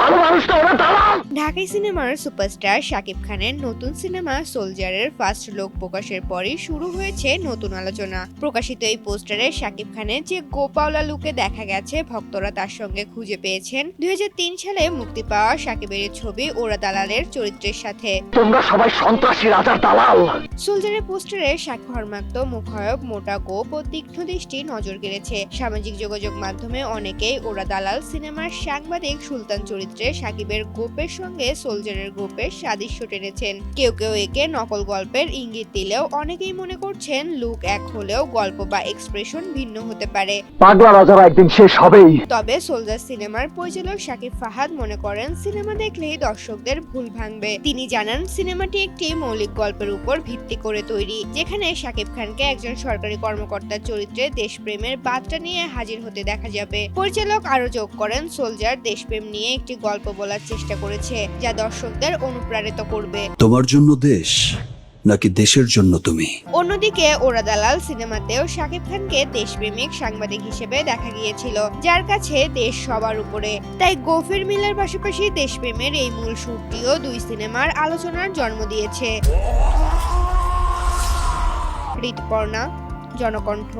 ভালো মানুষ দালাল ঢাকাই সিনেমার সুপারস্টার শাকিব খানের নতুন সিনেমা সোলজারের ফার্স্ট লুক প্রকাশের পরই শুরু হয়েছে নতুন আলোচনা। প্রকাশিত এই পোস্টারে শাকিব খানের যে গোপাওলা লুকে দেখা গেছে ভক্তরা তার সঙ্গে খুঁজে পেয়েছেন। দুই সালে মুক্তি পাওয়া শাকিবের ছবি ওরা দালালের চরিত্রের সাথে। তোমরা সবাই সন্ত্রাসী রাজার দালাল। সোলজারের পোস্টারে স্বাক্ষরমাক্ত মুখায়ব মোটা গোপ ও তীক্ষ্ণ দৃষ্টি নজর কেড়েছে। সামাজিক যোগাযোগ মাধ্যমে অনেকেই ওরা দালাল সিনেমার সাংবাদিক সুলতান চরিত্রে সাকিবের গোপের সঙ্গে সোলজারের গোপের সাদৃশ্য টেনেছেন। কেউ কেউ একে নকল গল্পের ইঙ্গিত দিলেও অনেকেই মনে করছেন লুক এক হলেও গল্প বা এক্সপ্রেশন ভিন্ন হতে পারে। পাগলা রাজারা একদিন শেষ হবেই। তবে সোলজার সিনেমার পরিচালক শাকিব ফাহাদ মনে করেন সিনেমা দেখলেই দর্শকদের ভুল ভাঙবে। তিনি জানান সিনেমাটি একটি মৌলিক গল্পের উপর ভিত্তি করে তৈরি যেখানে শাকিব খানকে একজন সরকারি কর্মকর্তার চরিত্রে দেশপ্রেমের বার্তা নিয়ে হাজির হতে দেখা যাবে। পরিচালক আরও যোগ করেন সোলজার দেশপ্রেম নিয়ে একটি গল্প বলার চেষ্টা করেছে। যা দর্শকদের অনুপ্রাণিত করবে। তোমার জন্য দেশ নাকি দেশের জন্য তুমি? অন্যদিকে ওরা দালাল সিনেমাতেও শাকিব খানকে দেশপ্রেমিক সাংবাদিক হিসেবে দেখা গিয়েছিল যার কাছে দেশ সবার উপরে। তাই গফির মিলের পাশাপাশি দেশপ্রেমের এই মূল সুরটিও দুই সিনেমার আলোচনার জন্ম দিয়েছে। ঋতুপর্ণা জনকণ্ঠ।